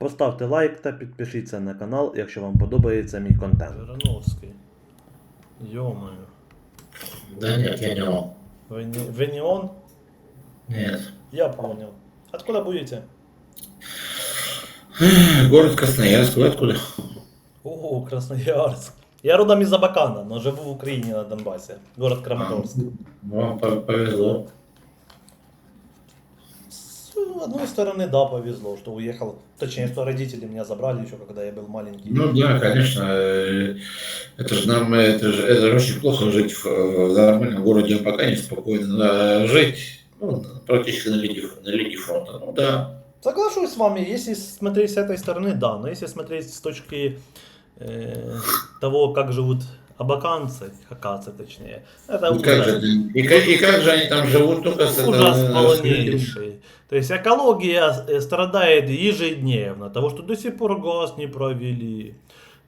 Поставте лайк та підпишіться на канал, якщо вам подобається мій контент. Жириновський. Йомаю. Да нет, я не он. Вы не, вы не он? Нет. Я понял. Откуда будете? Город Красноярск, вы откуда? Ого, Красноярск. Я родом из Абакана, но живу в Украине на Донбассе. Город Краматорск. Вам пов- повезло. С одной стороны, да, повезло, что уехал. Точнее, что родители меня забрали еще, когда я был маленький. Ну да, конечно. э, Это же нам, это же, это же очень плохо жить в, в нормальном городе Абакане, спокойно да, жить, ну, практически на линии, на линии фронта. Ну да. Соглашусь с вами, если смотреть с этой стороны, да, но если смотреть с точки э, того, как живут абаканцы, хакацы точнее, это И как, же, ужас, и, как, и как же они там живут, только с ужас это- полнейший. То есть экология э, страдает ежедневно, того, что до сих пор газ не провели,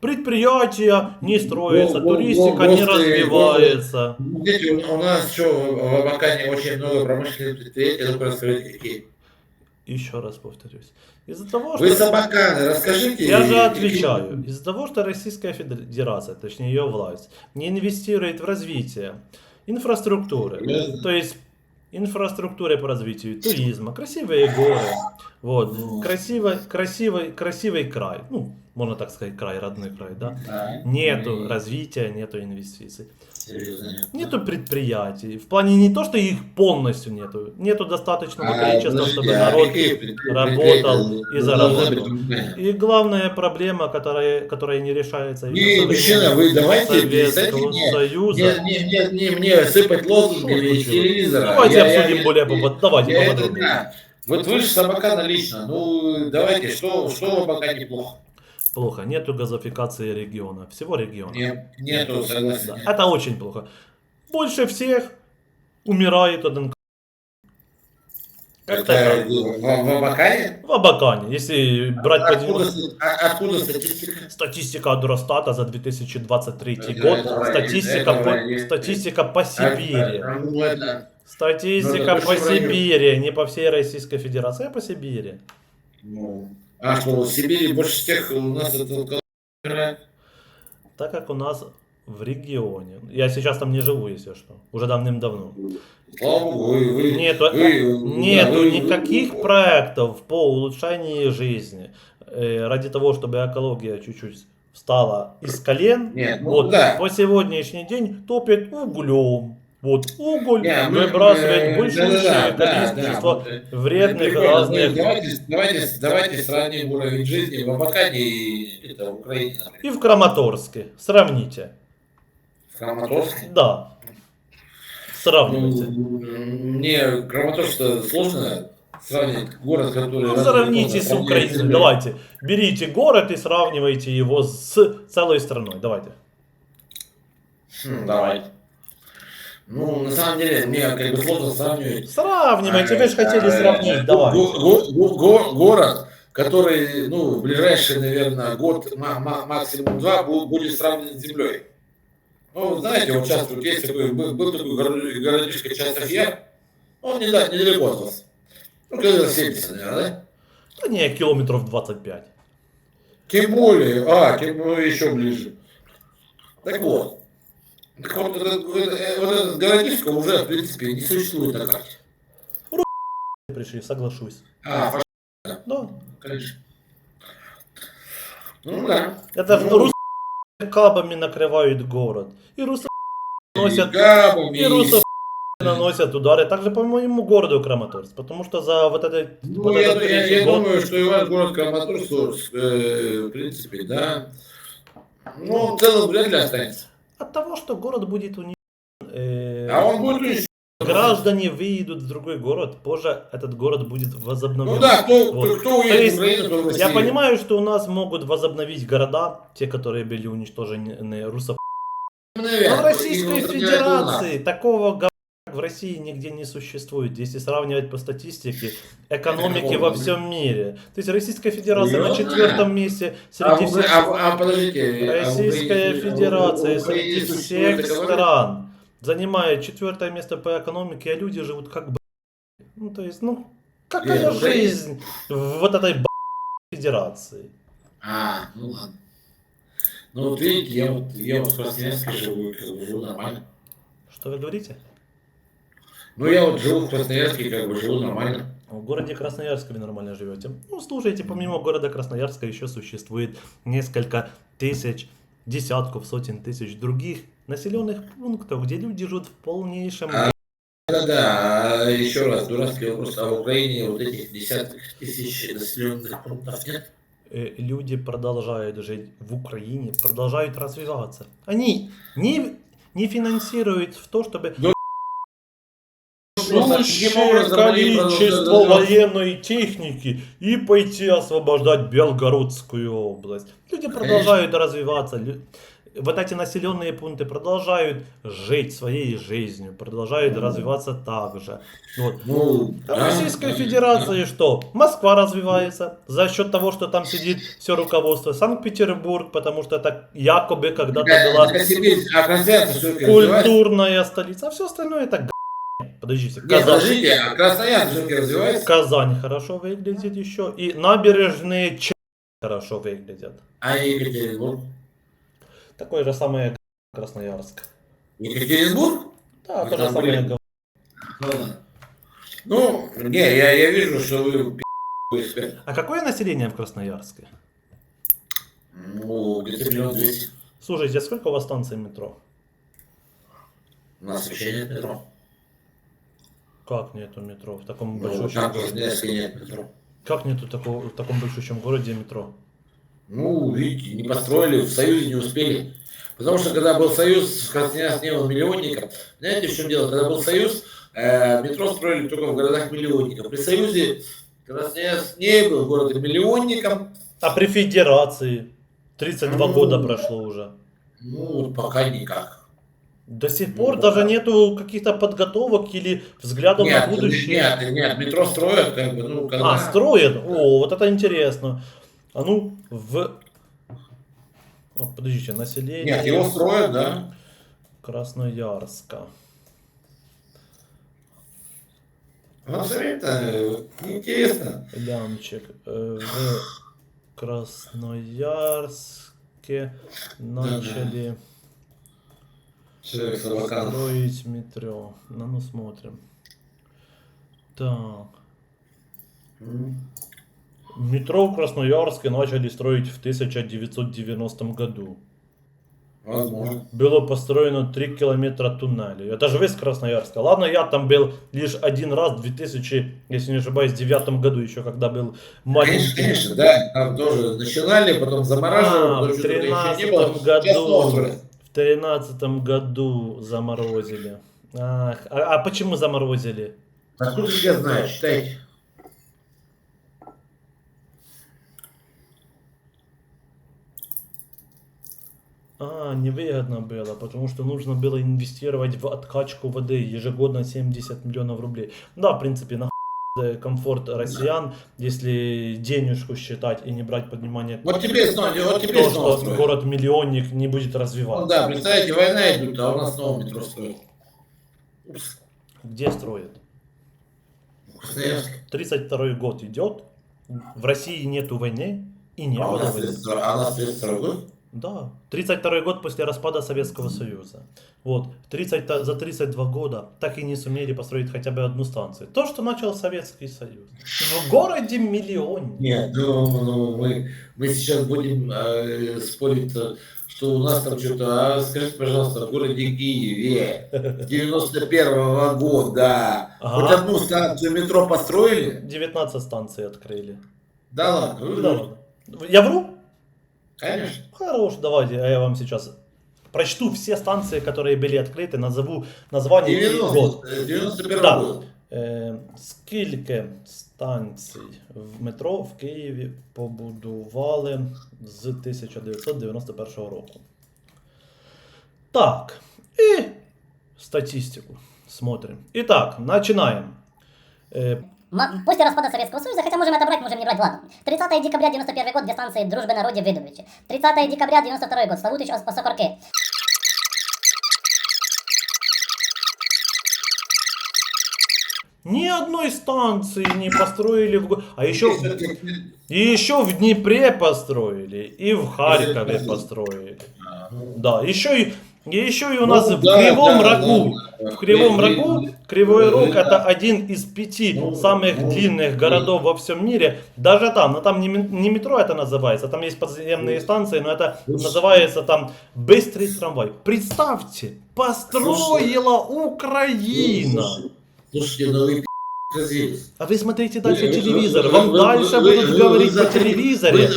предприятия не строятся, Го- го- туристика го- не развивается. Видите, у, нас что, в Абакане очень много промышленных предприятий, только расскажите, какие. Еще раз повторюсь. Из-за того, Вы что... с Абакана расскажите. Я же отвечаю. Из-за того, что Российская Федерация, точнее ее власть, не инвестирует в развитие инфраструктуры, то есть инфраструктуры по развитию туризма, красивые горы, вот, красивый, красивый, красивый край, ну, можно так сказать, край, родной край, да, А, нету ну, развития, нету инвестиций, серьезно, нет. нету предприятий, в плане не то, что их полностью нету, нету достаточного А, количества, подождите, чтобы а народ предприятия работал и должны заработал. быть? И главная проблема, которая, которая не решается Не, мужчина, вы давайте перестаньте Советского мне, Союза. не, не, не, не мне сыпать лозунгами из телевизора. Давайте Я- я- обсудим я- более попод- давайте я это поподробнее. Вот вы же с Абакана лично, ну давайте, что, что в Абакане плохо? Нету газификации региона, всего региона. Нет, нету, согласен. Да, это очень плохо. Больше всех умирает один Это так. в, в Абакане? В Абакане, если брать под Откуда, а- откуда статистика? Статистика от Росстата за 2023 Это- год, это вранье, статистика, это по, вранье. статистика по Сибири. А- а- ну, это- Статистика Ну, это по. Сибири, не по всей Российской Федерации, а по Сибири. ну, а что, в Сибири больше всех у нас это играет? Так как у нас в регионе. Я сейчас там не живу, если что. Уже давным-давно. Слава богу, вы, вы, Нету, вы- нету вы- никаких проектов по улучшению жизни. Э, ради того, чтобы экология чуть-чуть встала из колен. Нет, ну вот да. по сегодняшний день топят углем. Вот уголь Не, мы, выбрасывает э, большое да-да-да, количество да, да. вредных Прикольно. разных. Ну, Давайте, давайте, давайте сравним уровень жизни в Абакане и это, в Украине, например. И в Краматорске. Сравните. В Краматорске. Да. Сравнивайте. Ну, мне Краматорск сложно сравнить город, который... Ну, сравните с Украиной. Давайте. Берите город и сравнивайте его с целой страной. Давайте. Хм, давай. Ну, на самом деле, мне как бы сложно сравнивать. Сравнивайте. Вы же хотели Э, сравнить. го- го- го- Город, который, ну, в ближайший, наверное, год, ма- ма- максимум два, бу- будет сравнен с землей. Ну, знаете, вот сейчас вот есть такой, был, был такой горо- городишко Частых Яр, он не, да, недалеко от вас. Ну, километров 70, наверное, да? Да не, километров 25. Тем более, а, тем ну, еще ближе. Так вот. Так вот, этот, этот- вот этот городишко уже, в принципе, не существует на карте. Пришли, соглашусь. А, фаш- Да. конечно. Ну да. Это Ну, рус кабами накрывают город. И русы носят, габами, и русы наносят удары. Также по моему городу Краматорск. Потому что за вот это... Ну, вот я, этот я- я год- думаю, что и ваш город Краматорск, э, в принципе, да. Ну, в целом вряд ли останется. От того, что город будет у них... э, А он будет уничтожен. Граждане выедут в другой город, позже этот город будет возобновлен. Ну да, кто, Вот. кто, кто То уедет есть, в Украину, кто Я понимаю, что у нас могут возобновить города, те, которые были уничтожены русов. Но в Российской. Федерации такого в России нигде не существует. Если сравнивать по статистике экономики во всем мире. То есть Российская Федерация на четвертом месте среди всех... а, а, подождите. а в Российская Федерация среди всех стран занимает четвертое место по экономике, а люди живут как бы... Ну, то есть, ну, какая жизнь в вот этой Федерации. А, ну ладно. Ну вот видите, я вот, я вот в Красноярске живу, живу нормально. Что вы говорите? Ну я вот живу в Красноярске, как бы живу нормально. В городе Красноярске вы нормально живете. Ну, слушайте, помимо города Красноярска еще существует несколько тысяч, десятков, сотен тысяч других населенных пунктов, где люди живут в полнейшем А, Да-да, а еще раз, дурацкий вопрос, а в Украине вот этих десятков тысяч населенных пунктов нет? э, люди продолжают жить в Украине, продолжают развиваться. Они не, не финансируют в то, чтобы Ну, они количество военной техники и пойти освобождать Белгородскую область. Люди продолжают развиваться. Вот эти населенные пункты продолжают жить своей жизнью, продолжают развиваться так же. Вот. Ну, А в Российской Федерации что? Москва развивается за счет того, что там сидит все руководство. Санкт-Петербург, потому что это якобы когда-то Да, была а культурная столица, а все остальное это. Подождите, Нет, Казань, подождите, а Красноярск все-таки развивается? Казань хорошо выглядит еще, и набережные Ч хорошо выглядят. А Екатеринбург? Такое же самое как Красноярск. Екатеринбург? Да, Ну, то же там самое. были-. Ладно. Ну, не, я, я вижу, что вы пи***ете. А какое население в Красноярске? Ну, где-то миллион двести. Слушайте, а сколько у вас станций метро? У нас вообще нет метро. Как нету метро в таком Ну, большущем городе? несколько нет метро. Как нету такого, в таком большущем городе метро? Ну, видите, не построили, в Союзе не успели. Потому что когда был Союз, в Красноярске не было миллионников. Знаете, в чем дело? Когда был Союз, э, метро строили только в городах миллионников. При Союзе Красноярск не был городом миллионником. А при Федерации 32 Ну. года прошло уже. Ну, пока никак. До сих пор Ну, даже да. нету каких-то подготовок или взглядов Нет, на будущее. нет, нет, метро строят, как бы, ну, когда... А, строят? О, вот это интересно. А ну, в... О, подождите, население Нет, его строят, да. Красноярска. Ну, это э, интересно. Лямчик. Э, В Красноярске начали Человек с авокадо. строить метро. Ну, ну смотрим. Так. Метро в Красноярске начали строить в 1990 году. Возможно. Было построено 3 километра туннелей. Это же весь Красноярск. Ладно, я там был лишь один раз в 2000, если не ошибаюсь, девятом году еще, когда был Конечно, маленький. конечно, да. Там тоже начинали, потом замораживали, А, в что-то еще не 13 было. Сейчас году, 13 году заморозили. Ах, а, а почему заморозили? Откуда же я знаю, читайте. А, невыгодно было, потому что нужно было инвестировать в откачку воды ежегодно 70 миллионов рублей. Да, в принципе, на комфорт россиян, если денежку считать и не брать под внимание Вот теперь снова, вот теперь то, снова что строят. город-миллионник не будет Ну развиваться. да, представляете, война идет, а у нас снова метро строят. Упс. Где строят? Красноярск. 32 год идет, в России нету войны и не А было войны. 32 а у нас 32 год? Да, 32 год после распада Советского Союза. Вот, 30, та- за 32 года так и не сумели построить хотя бы одну станцию. То, что начал Советский Союз. В городе миллион. Нет, ну, ну, мы, мы сейчас будем э, спорить, э, что у нас там что-то, а скажите, пожалуйста, в городе Киеве 91 года Ага. хоть одну станцию метро построили? 19 станций открыли. Да ладно, вы Да ладно. Я вру? Конечно. Хорош, давайте, а я вам сейчас прочту все станции, которые были открыты, назову название и 90, год. э, 91 Да. год. Е, скільки станцій в метро в Києві побудували з 1991 року? Так, і статистику смотрим. Итак, начинаем. После распада Советского Союза, хотя можем это брать, можем не брать, ладно. 30 декабря 91 год для станции Дружбы народе Выдубичи. 30 декабря 92 год, Славутич Ос- Осокорки. Ни одной станции не построили в А еще, и еще в Днепре построили, и в Харькове построили. Ну, Да, еще и, еще и у нас ну, в да, Кривом да, Рогу. да. В Кривом Вы- Рогу, Кривой вы- Рог это один из пяти Ну, самых ну, длинных ну. городов во всем мире. Даже там, но там не, ме- не метро это называется, там есть подземные станции, но это называется там быстрый трамвай. Представьте, построила Украина. Слушайте, ну вы развились. А вы смотрите дальше Вы- телевизор, вы- вам вы- дальше вы- будут вы- говорить вы по телевизоре.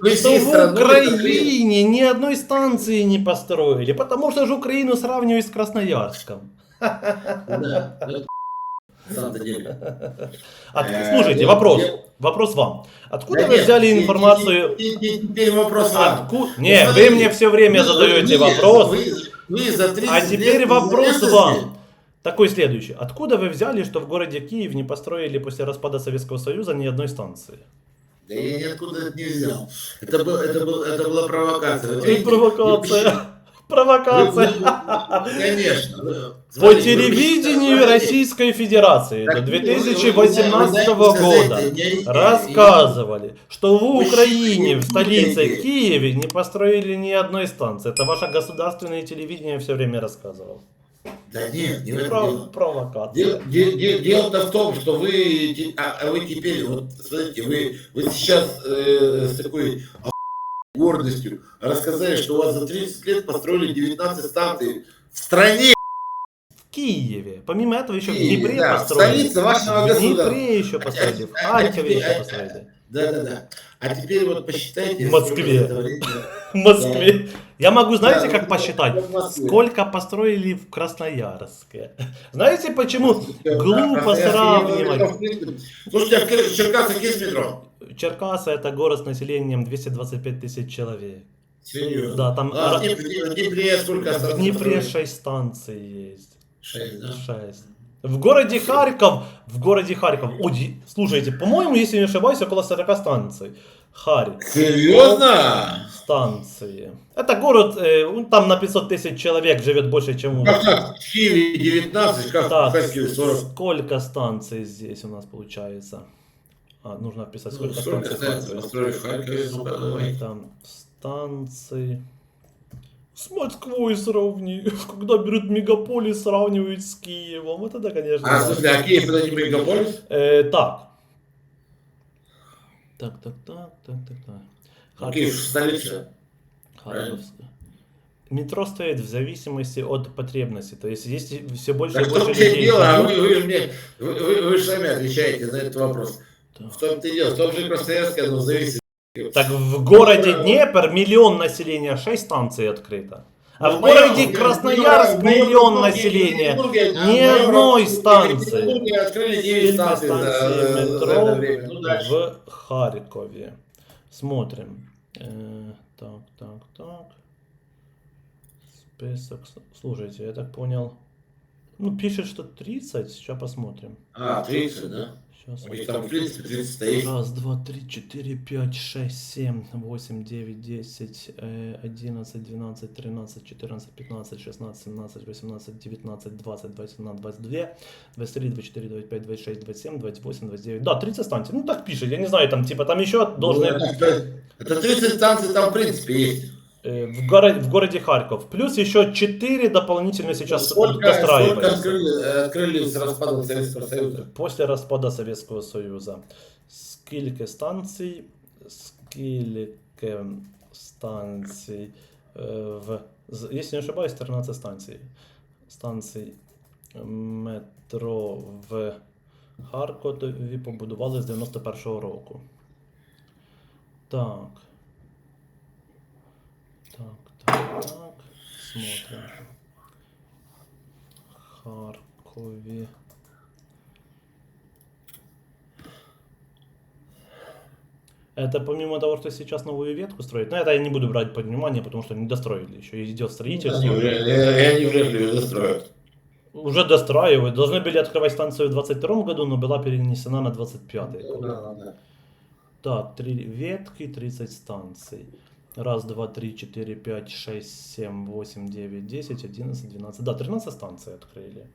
Вы Что всей в страной закрыли. Украине ни одной станции не построили, потому что же Украину сравнивают с Красноярском. Да, на самом деле. От- Э, слушайте, вопрос. Вопрос вам. Откуда Да вы взяли информацию? Теперь вопрос вам. Отку- Не, вы мне все время задаете вопрос. Вы, вы за 30 А теперь вопрос вам. Такой следующий. Откуда вы взяли, что в городе Киев не построили после распада Советского Союза ни одной станции? Да я ниоткуда это не взял. Это, был, это, был, это была провокация. Это провокация. Провокация. Конечно. По телевидению. Российской Федерации до вы- вы- вы- 2018 вы знаете, года рассказывали, что в Украине, в столице. Киеве не построили ни одной станции. Это ваше государственное телевидение все время рассказывало. Да нет, не в этом Про- дело. провокация. Дело- де- де- Дело-то в том, что вы, а, а вы теперь, вот смотрите, вы, вы сейчас э, с такой гордостью рассказали, что у вас за 30 лет построили 19 станций в стране. В Киеве. Помимо этого еще в Киеве, Днепре да, построили. столица вашего В государства. Днепре еще построили, в Харькове еще построили. Да, да, да. А теперь вот посчитайте. В Москве. В Москве. Я могу, знаете, Да, как посчитать? в. Сколько построили в Красноярске? Знаете почему? Да, Глупо сравнивать. в Слушайте, а в Черкасах есть метро? Черкасы это город с населением 225 тысяч человек. Серьезно? Да, там А в Днепре, в Днепре сколько в станций Днепре построили? 6 станций есть. Шесть, да? 6. В городе Харьков, в городе Харьков, о, слушайте, по-моему, если не ошибаюсь, около 40 станций. Харьков. Серьезно? Станции. Это город, э, там на 500 тысяч человек живет больше, чем у Как так? В Киеве 19, как Так, в Харькове 40. сколько станций здесь у нас получается? А, нужно вписать, Ну, сколько Сколько станций. в станций в Харькове? Там станции. С Москвой сравни. Когда берут мегаполис, сравнивают с Киевом. Вот это, конечно. А, да. смысле, а Киев это не мегаполис? Э, так. Так, так, так, так, так, так. А Киев столица. Харьковская. Метро стоит в зависимости от потребности. То есть, если все больше Так и больше людей дело, а вы, вы же мне, вы, вы, вы же сами отвечаете на этот вопрос. то- В том-то и дело, в том же Красноярске оно зависит. Так в городе Днепр миллион населения, 6 станций открыто. А Ну, в городе Красноярск миллион населения. А, Ни одной станции. Петербурге открыли 9 Сколько станций метро. Ну, в Харькове. Смотрим. Э, так, так, так. Список. Слушайте, я так понял. Ну, пишет, что 30. Сейчас посмотрим. А, 30, да? Сейчас. У них там, в принципе, 30 стоит. Раз, два, три, четыре, пять, шесть, семь, восемь, девять, десять, э, одиннадцать, двенадцать, тринадцать, четырнадцать, пятнадцать, шестнадцать, семнадцать, восемнадцать, девятнадцать, двадцать, двадцать одна, двадцать две, двадцать три, двадцать четыре, двадцать пять, двадцать шесть, двадцать семь, двадцать восемь, двадцать девять. Да, 30 станций. Ну так пишет. Я не знаю, там типа там еще должны Ну, это, это 30 станций там, в принципе, есть. э, в, горо- в городе Харьков. Плюс еще 4 дополнительно сейчас сколько, сколько достраиваются. открыли, э, открыли с распадом Советского Союза? После распада Советского Союза. Скільки станцій, скільки станцій е, в, з- если не ошибаюсь, 13 станцій. Станцій метро в Харкові побудували з 91-го року. Так. Так. Смотрим. Харкові. Это помимо того, что сейчас новую ветку строят, но это я не буду брать под внимание, потому что не достроили еще. Идет строительство. Ли- и они вряд ли достроят. Уже достраивают. Должны были открывать станцию в 22 году, но была перенесена на 25 Ну, год. да, да. Так, три ветки, 30 станций. Раз, два, три, четыре, пять, шесть, семь, восемь, девять, десять, одиннадцать, двенадцать. Да, 13 станций открыли.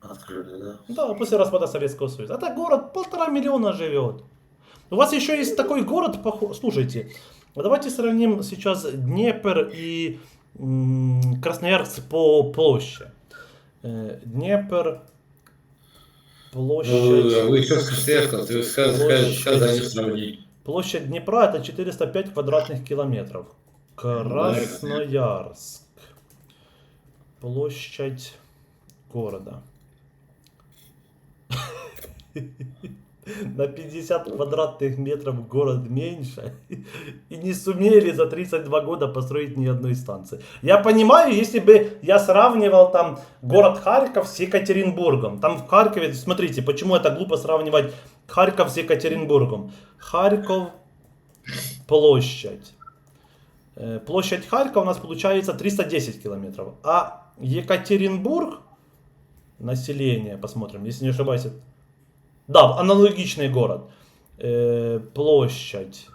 Открыли, да. Да, после распада Советского Союза. Это город полтора миллиона живет. У вас еще есть такой город, похо- слушайте, а давайте сравним сейчас Днепр и Красноярск по площади. Э, Днепр, Ну, площадь, вы еще скажете, вы сейчас за них сравнить. Площадь Днепра это 405 квадратных километров. Красноярск. Площадь города. На 50 квадратных метров город меньше. И не сумели за 32 года построить ни одной станции. Я понимаю, если бы я сравнивал там город Харьков с Екатеринбургом. Там в Харькове, смотрите, почему это глупо сравнивать Харьков с Екатеринбургом. Харьков, площадь. Э, Площадь Харькова у нас получается 310 километров. А Екатеринбург, население, посмотрим, если не ошибаюсь. Да, аналогичный город. Э, Площадь.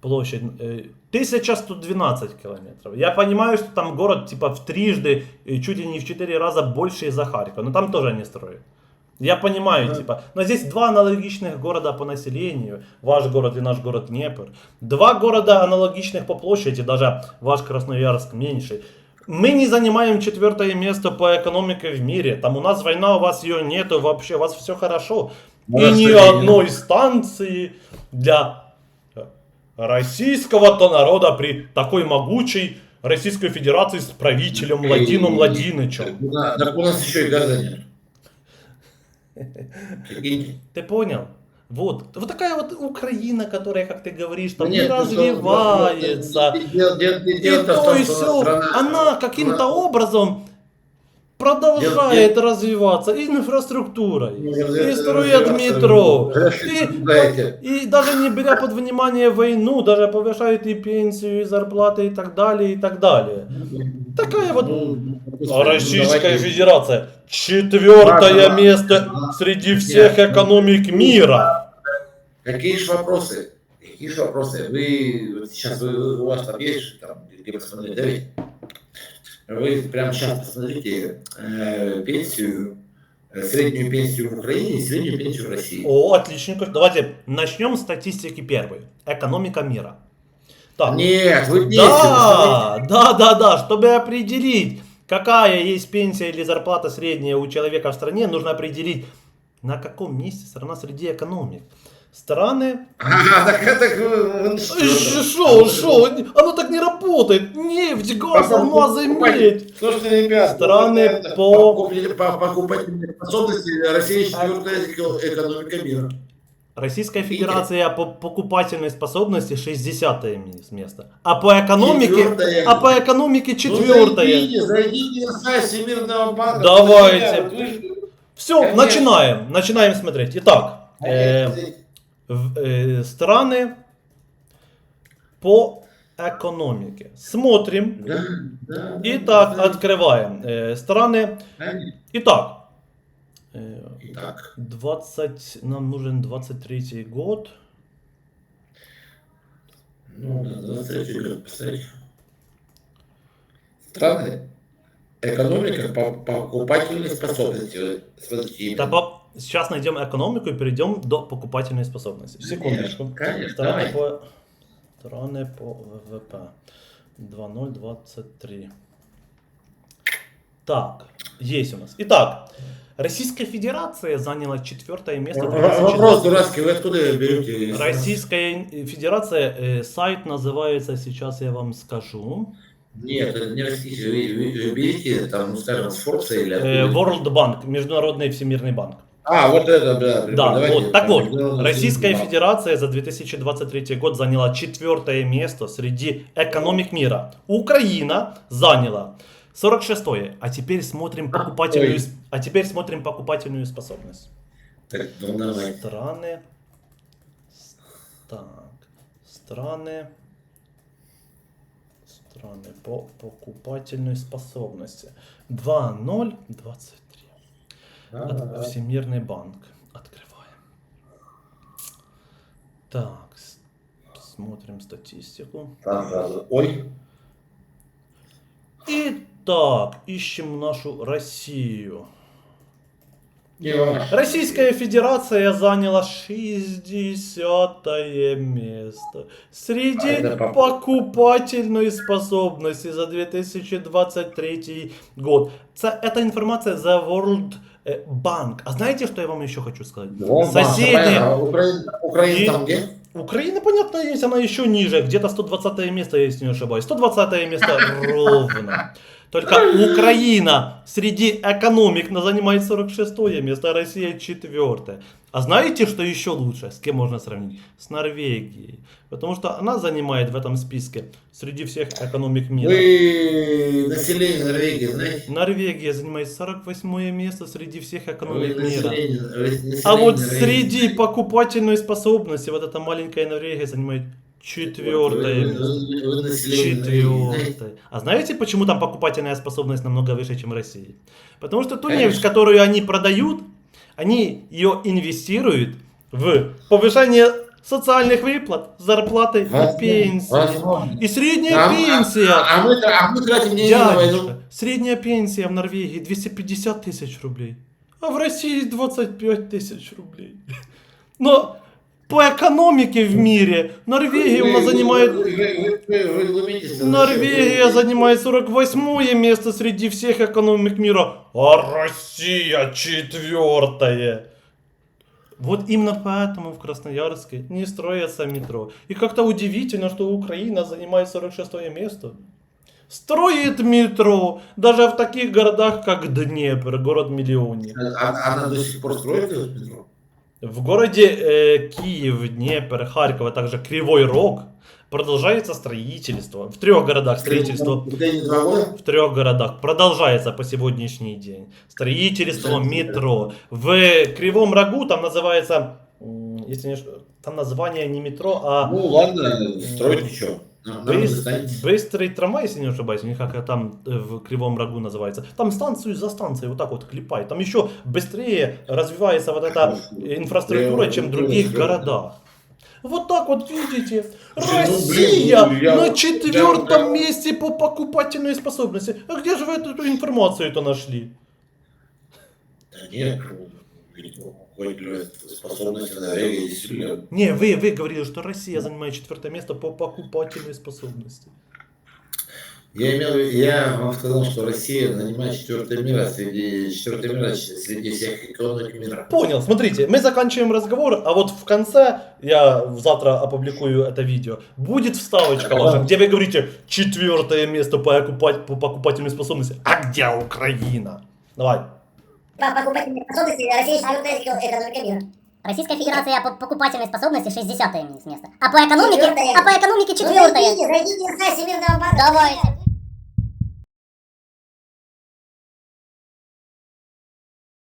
Площадь. э, 1112 километров. Я понимаю, что там город типа в трижды, э, чуть ли не в четыре раза больше за Харьков. Но там тоже не строят. Я понимаю, Да. типа, но здесь два аналогичных города по населению, ваш город и наш город Днепр. Два города аналогичных по площади, даже ваш Красноярск меньше. Мы не занимаем четвертое место по экономике в мире. Там у нас война, у вас ее нету, вообще у вас все хорошо. У И ни одной станции для российского-то народа при такой могучей Российской Федерации с правителем у нас- Так у нас еще и газа нет. Ты понял? Вот. Вот такая вот Украина, которая, как ты говоришь, там Ну, не ну, развивается. ну, дело- дело- И то и все. страна- Она каким-то образом продолжает развиваться и инфраструктурой, Ну, и строят метро, ну, и, знаете. и даже не беря под внимание войну, даже повышают и пенсию, и зарплаты, и так далее, и так далее. Такая вот Ну, А Российская давайте- Федерация четвертое Ладно. место среди всех экономик мира. Какие же вопросы? Какие же вопросы? Вы вот сейчас вы, у вас там есть там, где посмотреть? Вы прямо сейчас посмотрите э, пенсию, э, среднюю пенсию в Украине и среднюю пенсию в России. О, отличненько. Давайте начнем с статистики первой. Экономика мира. Так. Нет, вы вместе. Да, да, да, да. Чтобы определить, какая есть пенсия или зарплата средняя у человека в стране, нужно определить, на каком месте страна среди экономик. Страны... А, так это Э, Шо, шо, оно так не работает. Нефть, газ, алмазы, медь. Слушайте, ребят, Страны по- покупатели- по покупательной способности Россия четвертая экономика мира. Российская Федерация по покупательной способности 60 место. А по экономике, а по экономике Ну, четвертое. зайдите, зайдите на сайт Всемирного банка. Давайте. Вы Все, Конечно. начинаем. Начинаем смотреть. Итак, э, в- э, страны по экономике. Смотрим. Итак, открываем. Э, страны. Итак, э, Итак, 20, нам нужен 23 год. ну, да, 23 год, посмотрите. Страны, экономика по покупательной способности. Смотрите, Да, по- Сейчас найдем экономику и перейдем до покупательной способности. Секундочку. Конечно, давай. по, страны по ВВП. 2023. Так, есть у нас. Итак, Российская Федерация заняла четвертое место. Вопрос 2020. дурацкий, вы откуда берете? Российская Федерация, э, сайт называется, сейчас я вам скажу, Нет, это не российский, вы, вы- вы берите, там, ну, скажем, с Форбса или э, откуда. World Bank, Международный Всемирный банк. А, вот это, да. Да, вот, так вот, Российская. Федерация за 2023 год заняла четвертое место среди экономик мира. Украина заняла 46 А теперь смотрим покупательную, Ой. с- а теперь смотрим покупательную способность. Так, ну, давай. Страны. Так. Страны. Страны по покупательной способности. 2.023. От- Всемирный банк. Открываем. Так, смотрим статистику. Ой, Итак, ищем нашу Россию. Российская Федерация заняла 60 место среди А покупательной способности за 2023 год. Це, это информация за World э, Bank. А знаете, что я вам еще хочу сказать? Соседи. А Украина, Украина И- там где? Украина, понятно, есть, она еще ниже, где-то 120 место, если не ошибаюсь. 120 место ровно. Только Украина среди экономик на- занимает 46 место, а Россия 4. А знаете, что еще лучше? С кем можно сравнить? С Норвегией. Потому что она занимает в этом списке среди всех экономик мира. Вы население Норвегии знаете? Норвегия занимает 48 место среди всех Вы экономик мира. население- вы население А вот Норвегии среди покупательной способности вот эта маленькая Норвегия занимает знаете? Четвертое. А знаете, почему там покупательная способность намного выше, чем в России? Потому что ту нефть, которую они продают, они ее инвестируют в повышение социальных выплат, зарплаты и пенсии. возможно. И средняя А- пенсия. А, а мы, а мы тратим деньги на войну. Средняя пенсия в Норвегии 250 тысяч рублей, а в России 25 тысяч рублей. Но по экономике в мире Норвегия у нас занимает... Норвегия занимает 48 место среди всех экономик мира, а Россия четвертое. Вот именно поэтому в Красноярске не строится метро. И как-то удивительно, что Украина занимает 46 место. Строит метро даже в таких городах, как Днепр, город-миллионник. А- Она до сих пор строит метро? В городе э, Киев, Днепр, Харьков, а также Кривой Рог продолжается строительство. В трех городах строительство в трех городах продолжается по сегодняшний день. Строительство метро. В Кривом Рогу там называется, если не там название не метро, а Ну ладно, стройте ничего. Не быс- быстрый трамвай, если не ошибаюсь, них как там э, в Кривом Рогу называется. Там станцию за станцией вот так вот клепает. Там еще быстрее развивается вот эта инфраструктура, чем в других городах. Вот так вот видите, ну, блин, Россия ну, я- на четвертом я- месте по покупательной способности. А где же вы эту информацию-то нашли? Да нет, ну, способности Норвегии действительно. Не, вы, вы говорили, что Россия занимает четвертое место по покупательной способности. Я, имел, в виду- я вам сказал, что Россия занимает четвертое место среди четвертое место среди всех экономик мира. Понял, смотрите, мы заканчиваем разговор, а вот в конце, я завтра опубликую это видео, будет вставочка ваша, где вы говорите четвертое место по, окупать, по покупательной способности. А где Украина? Давай. По покупательной способности Россия четвертая экономика мира. Российская Федерация по покупательной способности 60 место. А по экономике, а по экономике Ну, четвертое. зайдите, зайдите на сайт Всемирного банка. Давайте.